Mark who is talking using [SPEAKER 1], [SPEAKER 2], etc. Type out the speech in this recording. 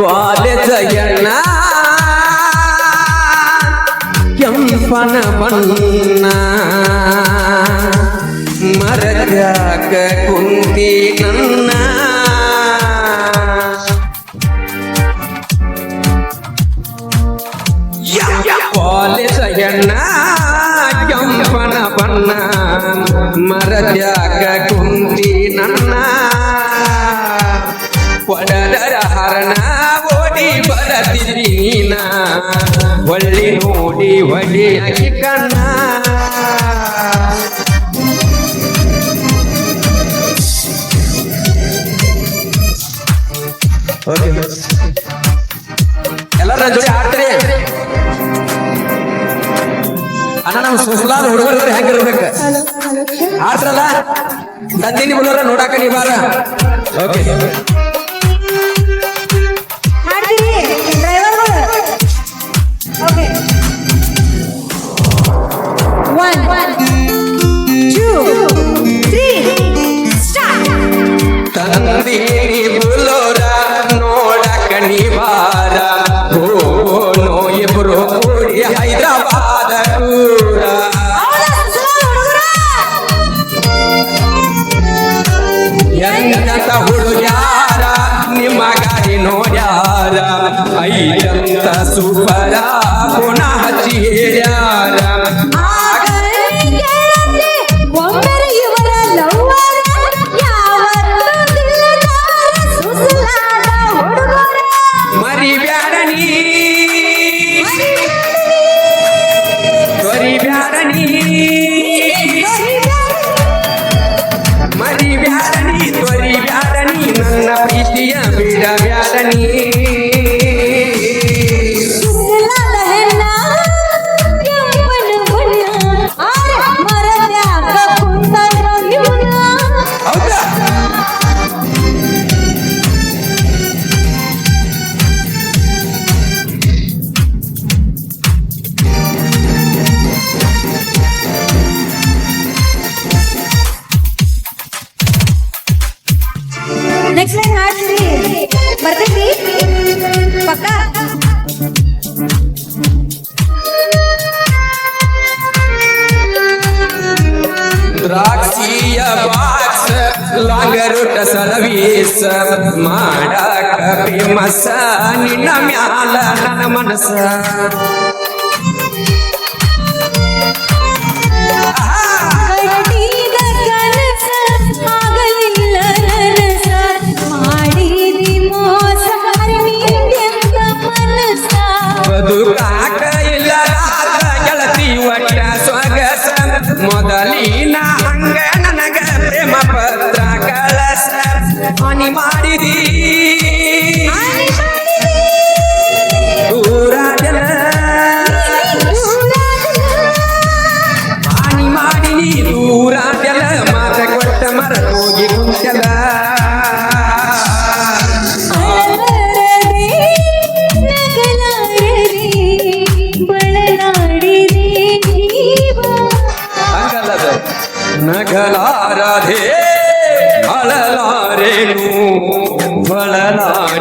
[SPEAKER 1] College ಎಣ್ಣ ಕೆಂಪನ ಬಣ್ಣ ಮರಜಾಕ ಕುಂತಿ ನನ್ನ ಕಾಲೇಜ ಎಣ್ಣ ಕೆಂಪನ ಬಣ್ಣ ಮರಜಾಕ ಕುಂತಿ ನನ್ನ ಒಡದರ ಹರಣ. ಓಡಿ ನೀನ. ಒಳ್ಳಿ ನೋಡಿ ಒಳ್ಳಿ ಅಕ್ಕಿ ಕಣ್ಣ. ಎಲ್ಲರ ಜೋಡಿ ಆಡ್ತೀರಿ ಅಣ್ಣ ನಮ್ಮ ಸುಸಲಾದ ಹುಡುಗರು ಹೆಂಗಿರ್ಬೇಕು ಆಡ್ರಲ್ಲ ನಂದಿನಿ ಬುಲೋರ ನೋಡಾಕ ನೀ ಬಾರ. ಓಕೆ. ತಂದೀನಿ ಬುಲೋರ ನೋಡಕ ನೀ ಬಾರ ಓ, ನೋ, ಇಬ್ರು ಕೂಡಿ ಹೈದರಾಬಾದ ಕೂಡ ಎಂತ ಹುಡುಗ್ಯಾರ, ನಿಮ್ಮ ಗಾಡಿ ನೋಡ್ಯಾರ. ಐದಂತ ಸುಪರ ಪುನಃ ಹಚ್ಚಿ
[SPEAKER 2] ನೆಕ್ಸ್ಟ್ ಲೈನ್ ಹಾಡ್ರಿ ಬರ್ತೈತಿ? ಪಕ್ಕ.
[SPEAKER 1] ದ್ರಾಕ್ಷಿಯ ಬಾಕ್ಸ್, ಲಾಂಗರುಟ ಸಲವೀಸ, ಮಾಡಕ ಫೇಮಸ್ ನಿನ್ನ ಮ್ಯಾಲ ನನ್ನ ಮನಸ್ಸ.
[SPEAKER 2] মদিনা